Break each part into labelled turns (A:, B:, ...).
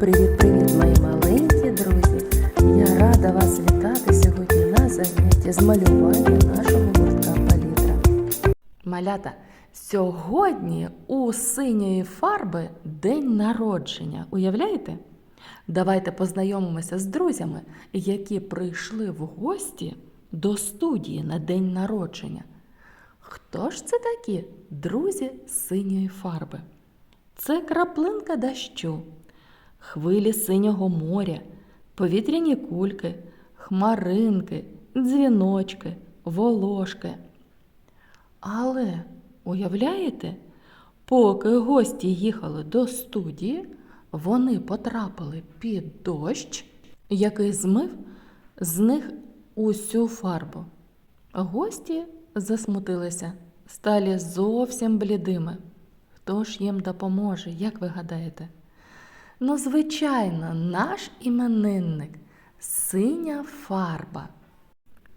A: Привіт-привіт, мої маленькі друзі! Я рада вас вітати сьогодні на занятті з малювання нашого гуртка палітра. Малята, сьогодні у синьої фарби день народження. Уявляєте? Давайте познайомимося з друзями, які прийшли в гості до студії на день народження. Хто ж це такі друзі синьої фарби? Це краплинка дощу, хвилі синього моря, повітряні кульки, хмаринки, дзвіночки, волошки. Але уявляєте, поки гості їхали до студії, вони потрапили під дощ, який змив з них усю фарбу. Гості засмутилися, стали зовсім блідими. Хто ж їм допоможе, як ви гадаєте? Ну, звичайно, наш іменинник синя фарба.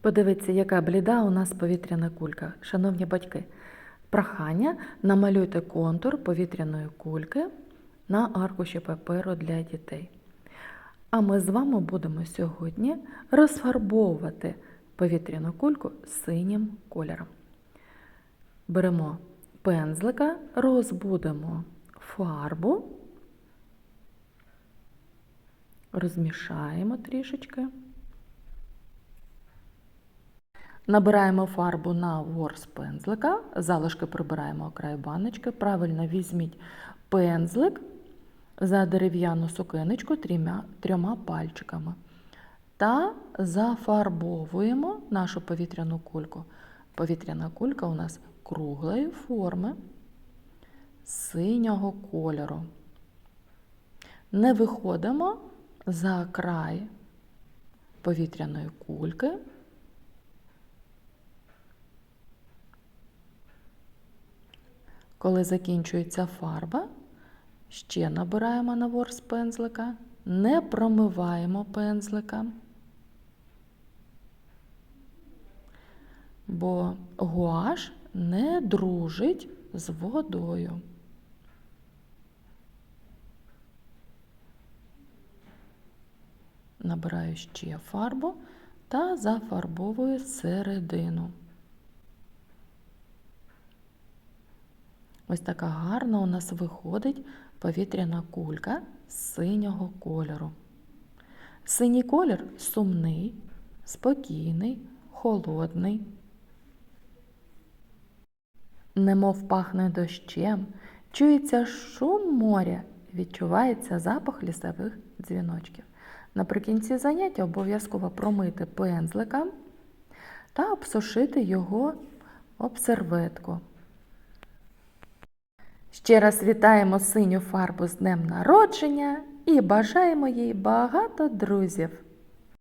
A: Подивіться, яка бліда у нас повітряна кулька. Шановні батьки, прохання намалюйте контур повітряної кульки на аркуші паперу для дітей. А ми з вами будемо сьогодні розфарбовувати повітряну кульку синім кольором. Беремо пензлика, розбудемо фарбу, розмішаємо трішечки. Набираємо фарбу на ворс пензлика, залишки прибираємо край баночки. Правильно візьміть пензлик за дерев'яну сукиночку трьома, трьома пальчиками та зафарбовуємо нашу повітряну кульку. Повітряна кулька у нас круглої форми синього кольору. Не виходимо за край повітряної кульки. Коли закінчується фарба, ще набираємо на ворс пензлика, не промиваємо пензлика, бо гуаш не дружить з водою. Набираю ще фарбу та зафарбовую середину. Ось така гарна у нас виходить повітряна кулька синього кольору. Синій колір сумний, спокійний, холодний. Немов пахне дощем, чується шум моря, відчувається запах лісових дзвіночків. Наприкінці заняття обов'язково промити пензлика та обсушити його об серветку. Ще раз вітаємо синю фарбу з днем народження і бажаємо їй багато друзів.